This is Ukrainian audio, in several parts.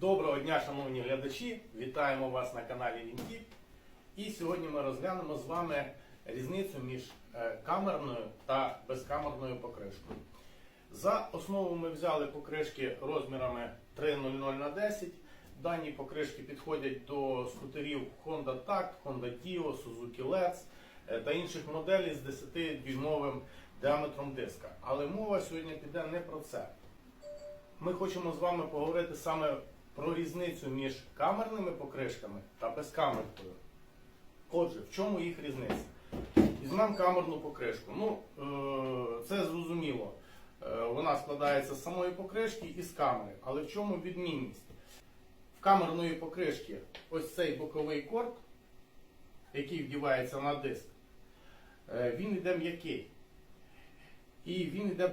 Доброго дня, шановні глядачі! Вітаємо вас на каналі Вінтік. І сьогодні ми розглянемо з вами різницю між е, камерною та безкамерною покришкою. За основу ми взяли покришки розмірами 300 на 10. Дані покришки підходять до скутерів Honda Tact, Honda Dio, Suzuki Let's е, та інших моделей з 10-дюймовим діаметром диска. Але мова сьогодні піде не про це. Ми хочемо з вами поговорити саме про різницю між камерними покришками та безкамеркою. Отже, в чому їх різниця? Візьмемо камерну покришку. Ну, е, це зрозуміло. Е, Вона складається з самої покришки і з камери. Але в чому відмінність? В камерної покришки ось цей боковий корд, який вдівається на диск, е, він йде м'який. І він йде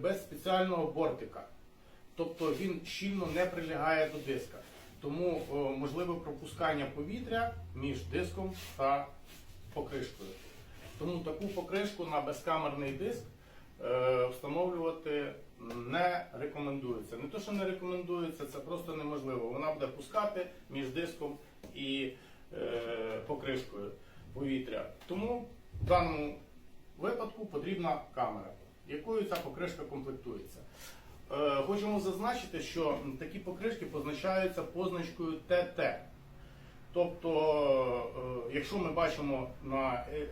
без спеціального бортика. Тобто він щільно не прилягає до диска. Тому о, можливе пропускання повітря між диском та покришкою. Тому таку покришку на безкамерний диск е, встановлювати не рекомендується. Не то, що не рекомендується, це просто неможливо. Вона буде пускати між диском і е, покришкою повітря. Тому в даному випадку потрібна камера, якою ця покришка комплектується. Е, Хочемо зазначити, що такі покришки позначаються позначкою ТТ. Тобто, е, якщо ми бачимо на е,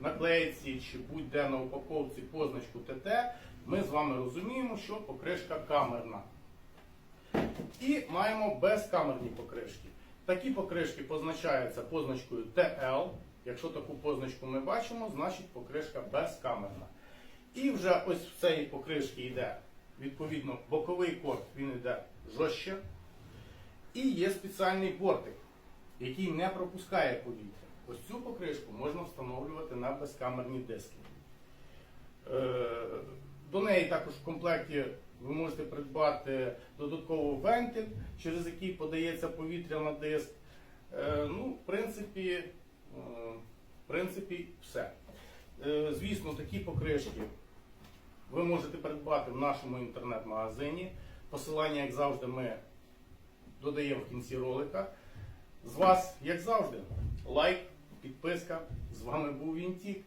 наклейці чи будь-де на упаковці позначку ТТ, ми з вами розуміємо, що покришка камерна. І маємо безкамерні покришки. Такі покришки позначаються позначкою TL. Якщо таку позначку ми бачимо, значить покришка безкамерна. І вже ось в цієї покришки йде відповідно боковий корд, він йде жорстче. І є спеціальний бортик, який не пропускає повітря. Ось цю покришку можна встановлювати на безкамерні диски. Е, До неї також в комплекті ви можете придбати додатковий вентиль, через який подається повітря на диск. Е, Ну, в принципі, е, в принципі, все. Звісно, такі покришки ви можете придбати в нашому інтернет-магазині. Посилання, як завжди, ми додаємо в кінці ролика. З вас, як завжди, лайк, підписка. З вами був Вінтік.